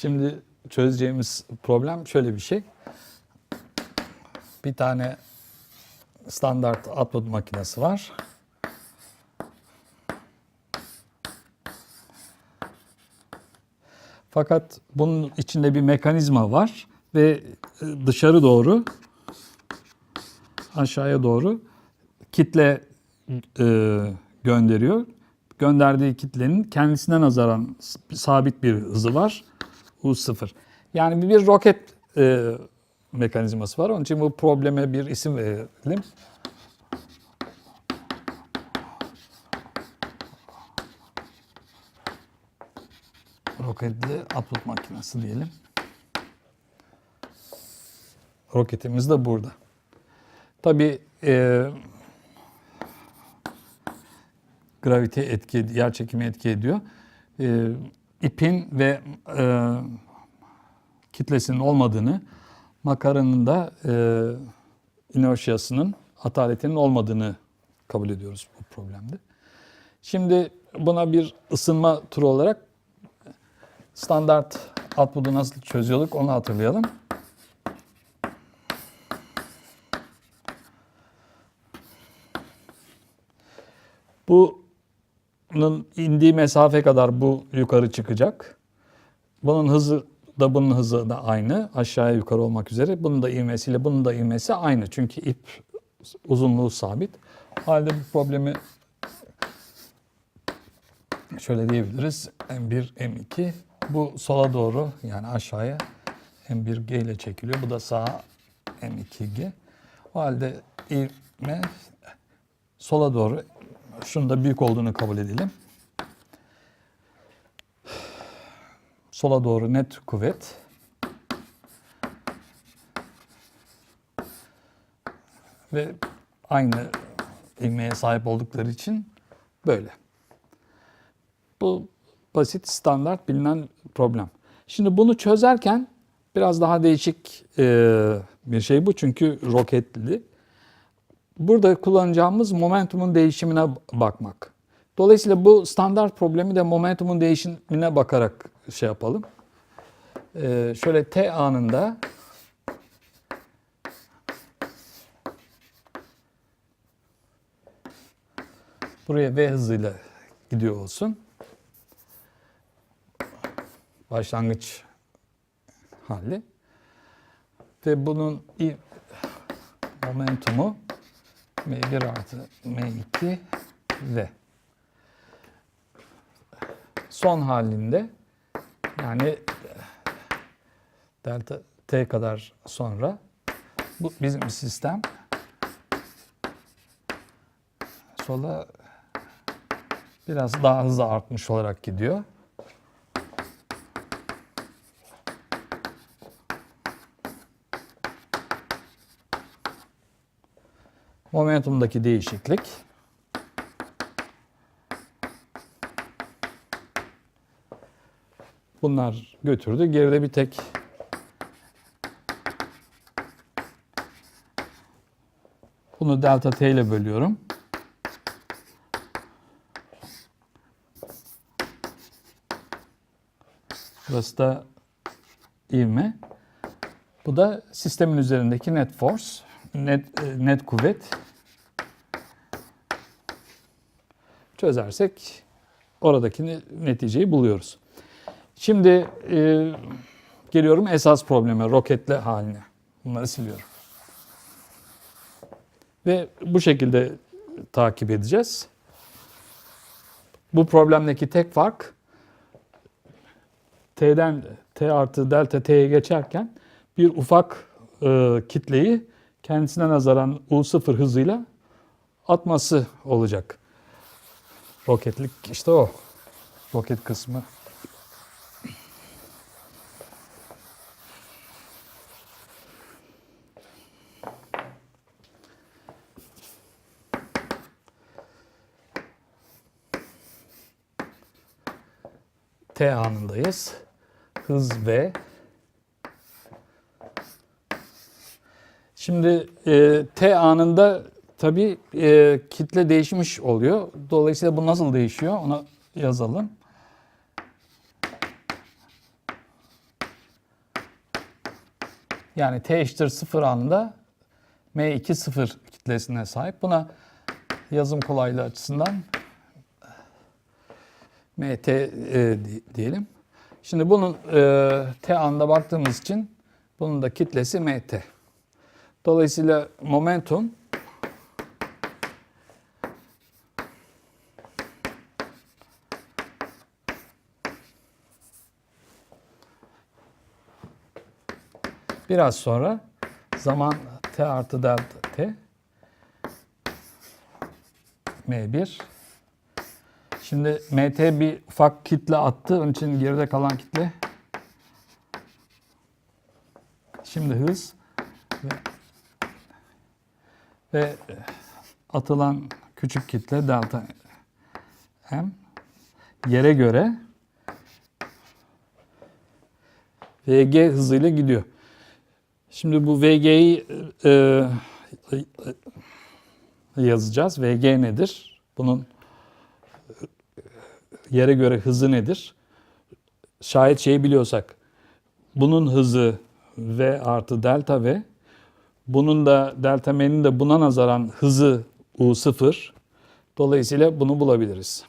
Şimdi çözeceğimiz problem şöyle bir şey. Bir tane standart output makinesi var. Fakat bunun içinde bir mekanizma var ve dışarı doğru aşağıya doğru kitle e, gönderiyor. Gönderdiği kitlenin kendisine nazaran sabit bir hızı var. U0. Yani bir, roket e, mekanizması var. Onun için bu probleme bir isim verelim. Roketli atlık makinesi diyelim. Roketimiz de burada. Tabii e, gravite etki, yer çekimi etki ediyor. E, ipin ve e, kitlesinin olmadığını, makaranın da e, inerşiyasının, ataletinin olmadığını kabul ediyoruz bu problemde. Şimdi buna bir ısınma turu olarak standart output'u nasıl çözüyorduk onu hatırlayalım. Bunun indiği mesafe kadar bu yukarı çıkacak. Bunun hızı da bunun hızı da aynı. Aşağıya yukarı olmak üzere. Bunun da ivmesiyle bunun da ivmesi aynı. Çünkü ip uzunluğu sabit. Halde bu problemi şöyle diyebiliriz. M1, M2. Bu sola doğru yani aşağıya M1G ile çekiliyor. Bu da sağa M2G. O halde ivme sola doğru şunun da büyük olduğunu kabul edelim. Sola doğru net kuvvet. Ve aynı ivmeye sahip oldukları için böyle. Bu basit, standart bilinen problem. Şimdi bunu çözerken biraz daha değişik e, bir şey bu çünkü roketli. Burada kullanacağımız momentumun değişimine bakmak. Dolayısıyla bu standart problemi de momentumun değişimine bakarak şey yapalım. Ee, şöyle t anında buraya v hızıyla gidiyor olsun. Başlangıç hali. Ve bunun momentumu M1 artı M2 ve son halinde yani delta t kadar sonra bu bizim sistem sola biraz daha hızlı artmış olarak gidiyor. Momentumdaki değişiklik bunlar götürdü. Geride bir tek bunu delta t ile bölüyorum. Burası da ivme. Bu da sistemin üzerindeki net force, net, e, net kuvvet. Çözersek oradaki ne- neticeyi buluyoruz. Şimdi e, geliyorum esas probleme, roketli haline. Bunları siliyorum. Ve bu şekilde takip edeceğiz. Bu problemdeki tek fark T'den T artı delta T'ye geçerken bir ufak e, kitleyi kendisine nazaran U0 hızıyla atması olacak. Roketlik işte o. Roket kısmı. T anındayız. Hız V. Şimdi e, T anında tabii e, kitle değişmiş oluyor. Dolayısıyla bu nasıl değişiyor ona yazalım. Yani t eşittir 0 anında m2 0 kitlesine sahip. Buna yazım kolaylığı açısından mt e, di- diyelim. Şimdi bunun e, t anda baktığımız için bunun da kitlesi mt. Dolayısıyla momentum biraz sonra zaman t artı delta t m1 Şimdi mt bir ufak kitle attı. Onun için geride kalan kitle şimdi hız ve, ve atılan küçük kitle delta m yere göre vg hızıyla gidiyor. Şimdi bu vg'yi e, e, yazacağız. vg nedir? Bunun yere göre hızı nedir? Şayet şeyi biliyorsak bunun hızı v artı delta v bunun da delta m'nin de buna nazaran hızı u0 dolayısıyla bunu bulabiliriz.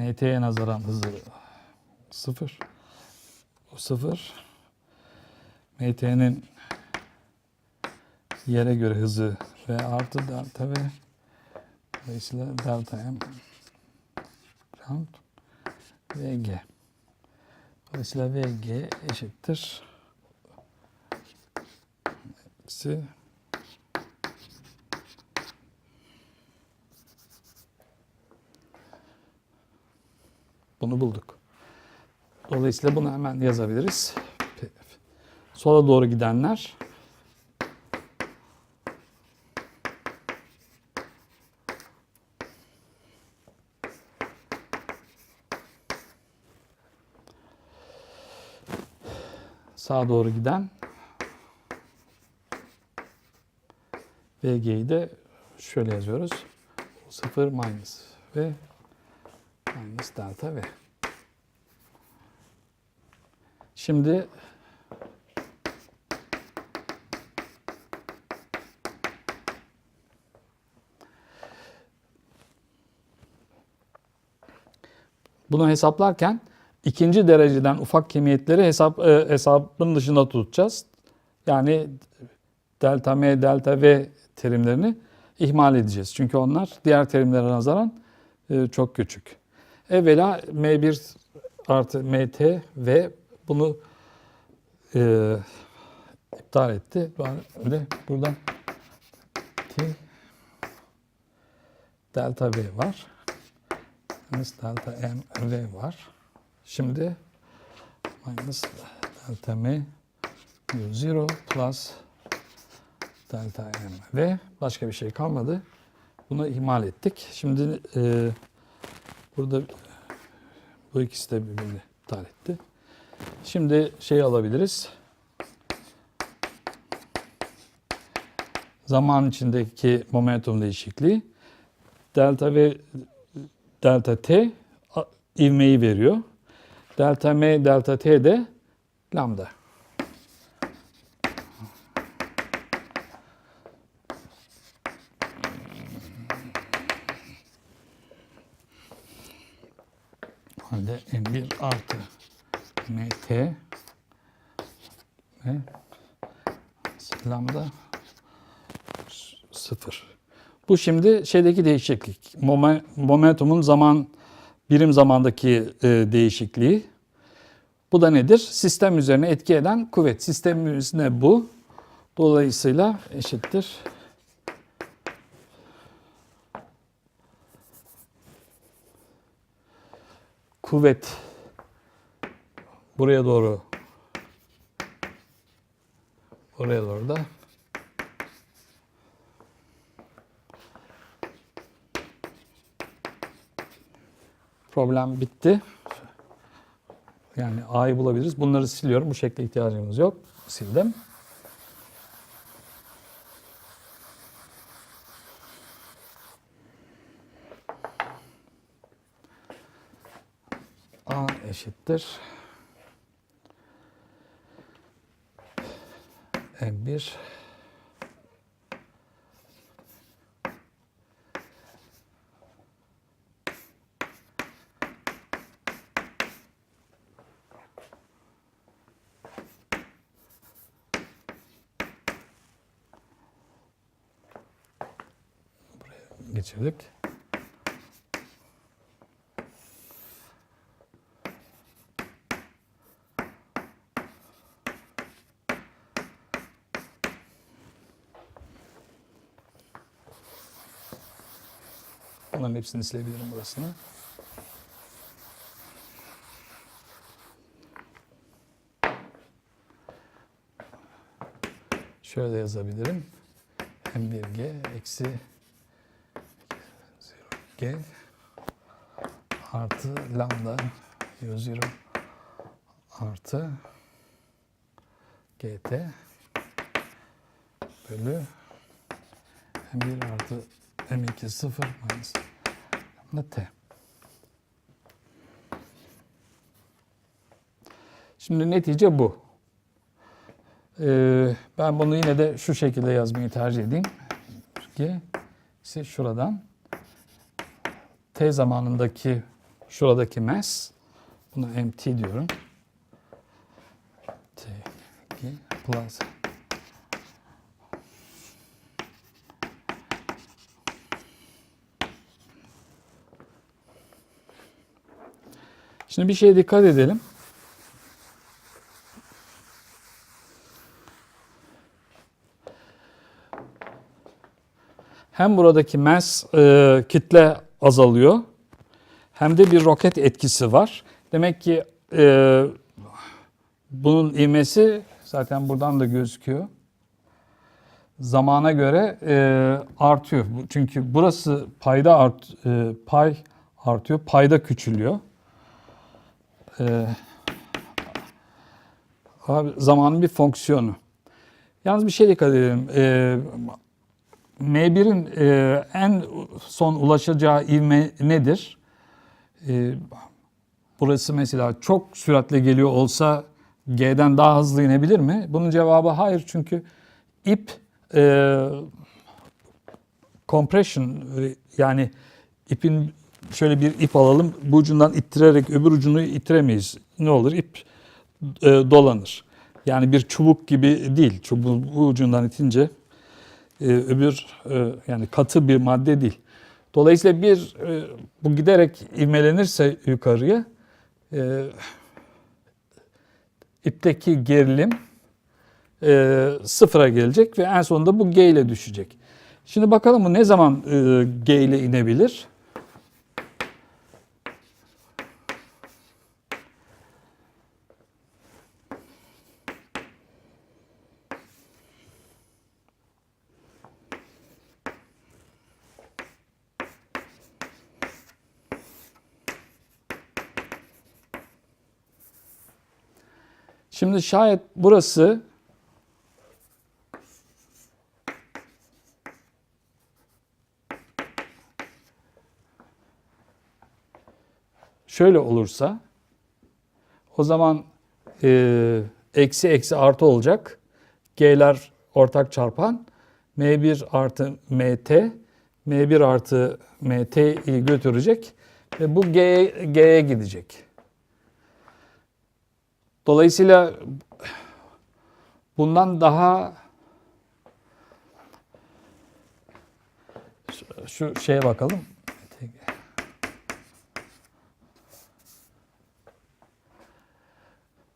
MT'ye nazaran hızı 0 o 0 MT'nin yere göre hızı v artı delta v dolayısıyla delta m round vg dolayısıyla vg eşittir. Eksi bunu bulduk. Dolayısıyla bunu hemen yazabiliriz. Sola doğru gidenler sağa doğru giden VG'yi de şöyle yazıyoruz. 0 minus V minus delta V. Şimdi bunu hesaplarken ikinci dereceden ufak kemiyetleri hesap e, hesabın dışında tutacağız. Yani delta m, delta v terimlerini ihmal edeceğiz. Çünkü onlar diğer terimlere nazaran e, çok küçük. Evvela m1 artı mt v bunu e, iptal etti. Böyle buradan t delta v var. Minus delta m v var. Şimdi minus delta m u0 plus delta m v başka bir şey kalmadı. Bunu ihmal ettik. Şimdi e, burada bu ikisi de birbirini iptal etti. Şimdi şey alabiliriz. Zaman içindeki momentum değişikliği delta v delta t ivmeyi veriyor. Delta m delta t de lambda. Halde m1 artı mt ve lambda sıfır. Bu şimdi şeydeki değişiklik. Momen- Momentumun zaman birim zamandaki e, değişikliği. Bu da nedir? Sistem üzerine etki eden kuvvet. Sistemin üzerine bu. Dolayısıyla eşittir. Kuvvet buraya doğru oraya doğru da problem bitti. Yani A'yı bulabiliriz. Bunları siliyorum. Bu şekle ihtiyacımız yok. Sildim. A eşittir. M1 Buraya geçirdik. Bunların hepsini silebilirim burasını. Şöyle yazabilirim. M1G eksi 0G artı lambda 100 artı GT bölü M1 artı M2 0 minus T. Şimdi netice bu. Ee, ben bunu yine de şu şekilde yazmayı tercih edeyim. G ise şuradan T zamanındaki şuradaki mass buna mt diyorum. T plus Şimdi bir şeye dikkat edelim. Hem buradaki mass e, kitle azalıyor hem de bir roket etkisi var. Demek ki e, bunun ivmesi zaten buradan da gözüküyor. Zamana göre e, artıyor. Çünkü burası payda art, e, pay artıyor, payda küçülüyor. E, abi, zamanın bir fonksiyonu. Yalnız bir şey dikkat edelim. E, M1'in e, en son ulaşacağı ivme nedir? E, burası mesela çok süratle geliyor olsa G'den daha hızlı inebilir mi? Bunun cevabı hayır çünkü ip e, compression yani ipin şöyle bir ip alalım bu ucundan ittirerek öbür ucunu ittiremeyiz. Ne olur ip e, dolanır. Yani bir çubuk gibi değil. Çubuğun bu ucundan itince e, öbür e, yani katı bir madde değil. Dolayısıyla bir e, bu giderek ivmelenirse yukarıya e, ipteki gerilim e, sıfıra gelecek ve en sonunda bu G ile düşecek. Şimdi bakalım bu ne zaman e, G ile inebilir? Şimdi şayet burası şöyle olursa o zaman e, eksi eksi artı olacak. G'ler ortak çarpan. M1 artı MT M1 artı MT'yi götürecek ve bu G'ye gidecek. Dolayısıyla bundan daha şu- şeye bakalım.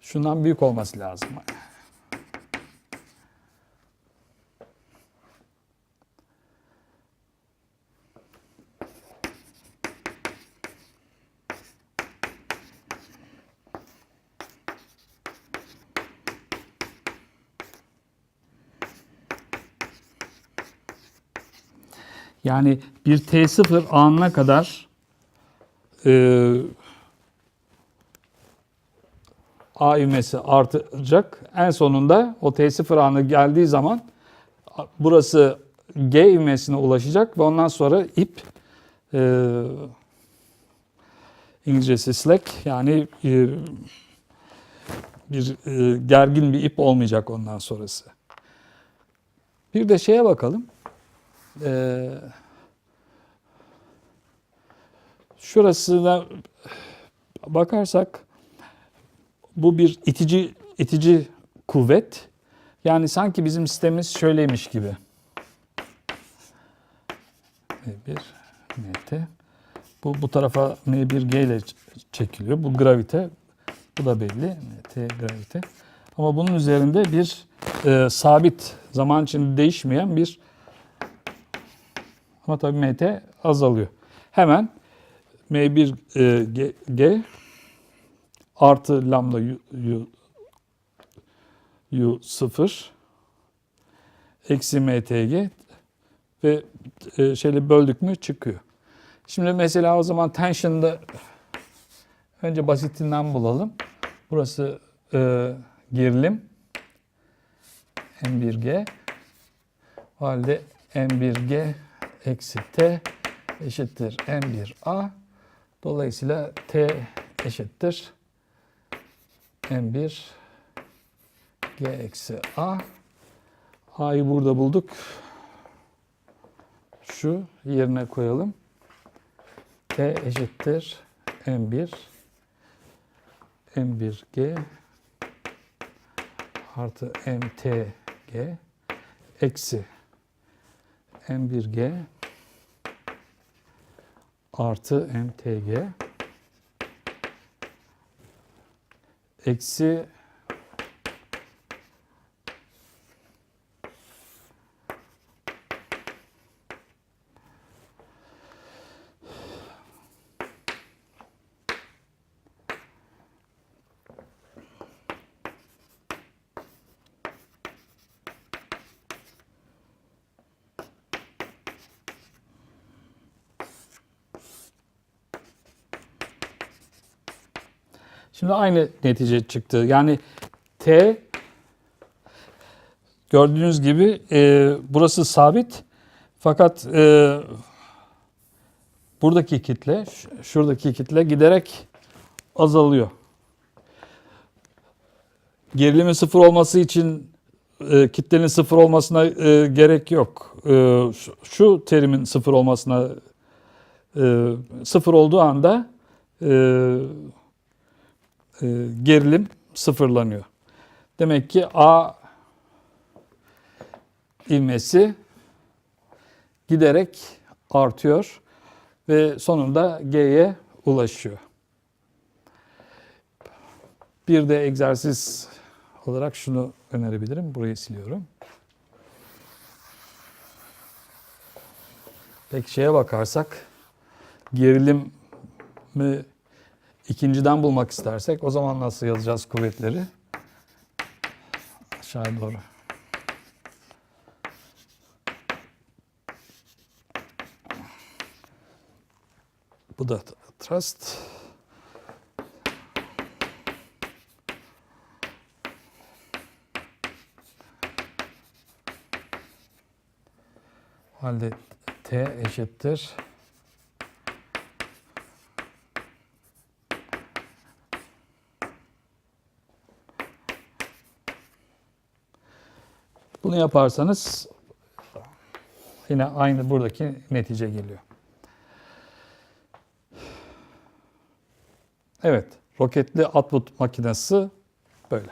Şundan büyük olması lazım. Yani bir T0 anına kadar e, A ivmesi artacak. En sonunda o T0 anı geldiği zaman burası G ivmesine ulaşacak ve ondan sonra ip e, İngilizcesi slack yani e, bir e, gergin bir ip olmayacak ondan sonrası. Bir de şeye bakalım. Ee, şurasına bakarsak bu bir itici itici kuvvet. Yani sanki bizim sistemimiz şöyleymiş gibi. M1 MT. Bu bu tarafa M1G ile çekiliyor. Bu gravite. Bu da belli. MT gravite. Ama bunun üzerinde bir e, sabit zaman içinde değişmeyen bir ama tabii MT azalıyor. Hemen M1 e, artı lambda U, U, U 0 eksi MTG ve e, şeyle böldük mü çıkıyor. Şimdi mesela o zaman tension'da önce basitinden bulalım. Burası e, gerilim M1G o halde M1G eksi T eşittir M1A dolayısıyla T eşittir M1 G eksi A A'yı burada bulduk. Şu yerine koyalım. T eşittir M1 M1G artı MTG eksi M1G artı MTG eksi Şimdi aynı netice çıktı. Yani T gördüğünüz gibi e, burası sabit fakat e, buradaki kitle, şuradaki kitle giderek azalıyor. Gerilimin sıfır olması için e, kitlenin sıfır olmasına e, gerek yok. E, şu terimin sıfır olmasına e, sıfır olduğu anda e, e, gerilim sıfırlanıyor. Demek ki A ivmesi giderek artıyor ve sonunda G'ye ulaşıyor. Bir de egzersiz olarak şunu önerebilirim. Burayı siliyorum. Peki şeye bakarsak gerilim mi ikinciden bulmak istersek o zaman nasıl yazacağız kuvvetleri? Aşağı doğru. Bu da thrust. O halde T eşittir. Bunu yaparsanız yine aynı buradaki netice geliyor. Evet, roketli atbut makinesi böyle.